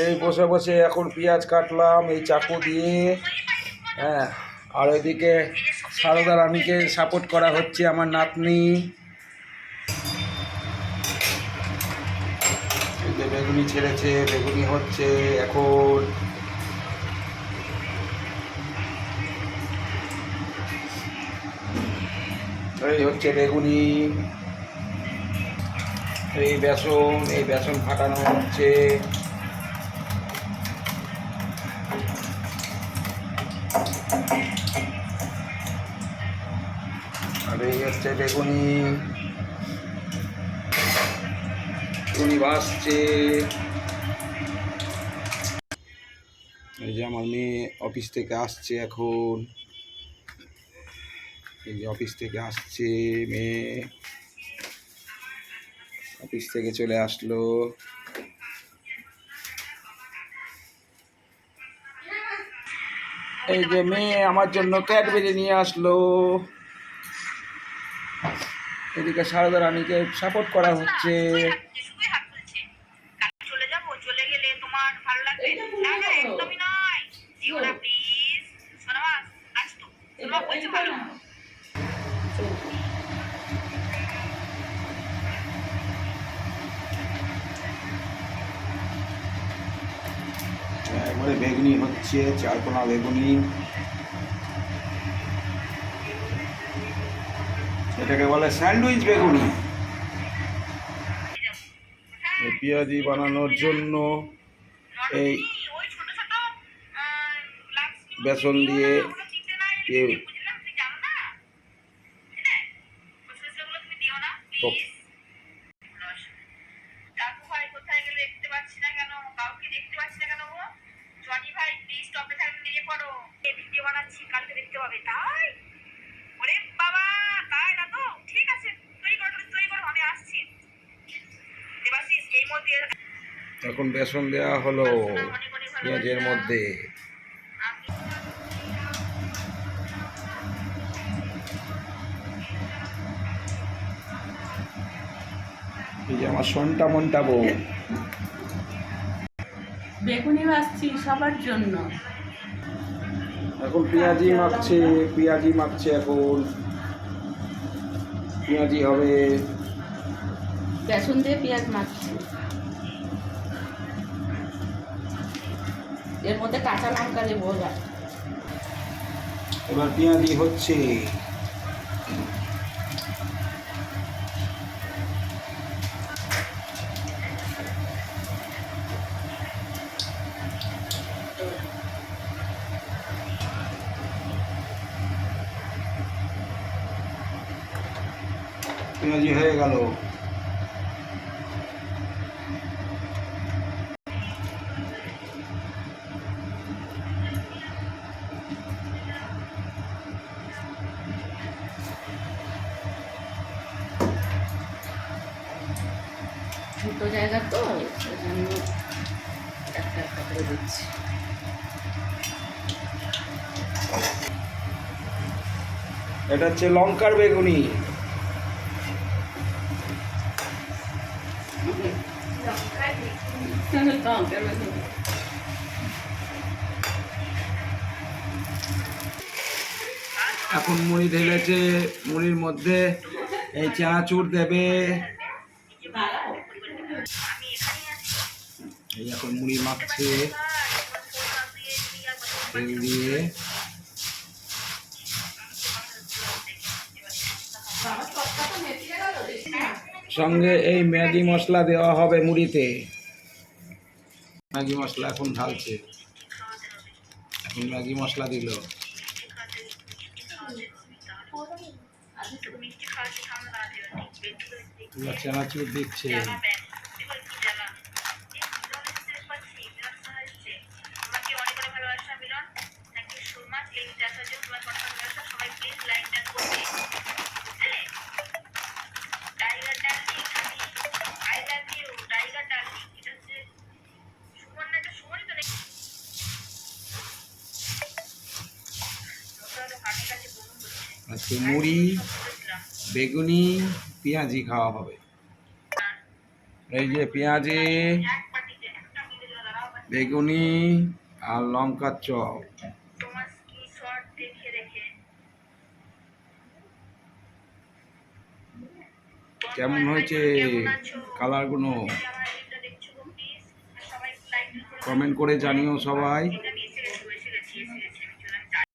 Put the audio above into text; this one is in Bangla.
এই বসে বসে এখন পেঁয়াজ কাটলাম, এই চাকু দিয়ে। হ্যাঁ আর ওইদিকে সারদা রানীকে সাপোর্ট করা হচ্ছে আমার নাতনি। বেগুনি ছেড়েছে, বেগুনি হচ্ছে এখন। এই হচ্ছে বেগুনি। এই বেসন এই বেসন ফাটানো হচ্ছে। হচ্ছে বেগুনি। বেগুনি ভাসছে। এই যে আমার মেয়ে অফিস থেকে আসছে এখন। এই যে অফিস থেকে আসছে মেয়ে। অফিস থেকে চলে আসলো। এই যে মেয়ে আমার জন্য ক্যাডবেরি নিয়ে আসলো। এদিকে সারদা রানীকে সাপোর্ট করা হচ্ছে। শুধুই হাত তুলছে কালকে চলে এটাকে বলে স্যান্ডউইচ বেগুনি। এই পেঁয়াজি বানানোর জন্য এই বেসন দিয়ে ওগুলো এখন বেসন দেওয়া হলো পেঁয়াজের মধ্যে। এই যে আমার সন্টা মনটা বউ। বেগুনি ভাজছি সবার জন্য। এখন পেঁয়াজি মাখছে পেঁয়াজি মাখছে এখন। পেঁয়াজি হবে। বেসন দিয়ে পেঁয়াজ মাখছি। এর মধ্যে কাঁচা লঙ্কা দেবো এবার এবার পেঁয়াজি হচ্ছে পেঁয়াজি হয়ে গেল। জায়গা তো ওই জন্য একটা একটা করে দিচ্ছি। এটা হচ্ছে লঙ্কার বেগুনি। লঙ্কার বেগুনি। এখন মুড়ি ঢেলেছে মুড়ির মধ্যে এই চানাচুর দেবে। এই এখন মুড়ি মাখছে। তেল দিয়ে। সঙ্গে এই ম্যাগি মশলা দেওয়া হবে মুড়িতে। ম্যাগি মশলা এখন ঢালছে। এখন ম্যাগি মশলা দিল। এবার চানাচুর দিচ্ছে। আজকে মুড়ি, বেগুনি, পেঁয়াজি খাওয়া হবে। এই যে পেঁয়াজি, বেগুনি আর লঙ্কার চপ। কেমন হয়েছে কালারগুলো কমেন্ট করে জানিও সবাই।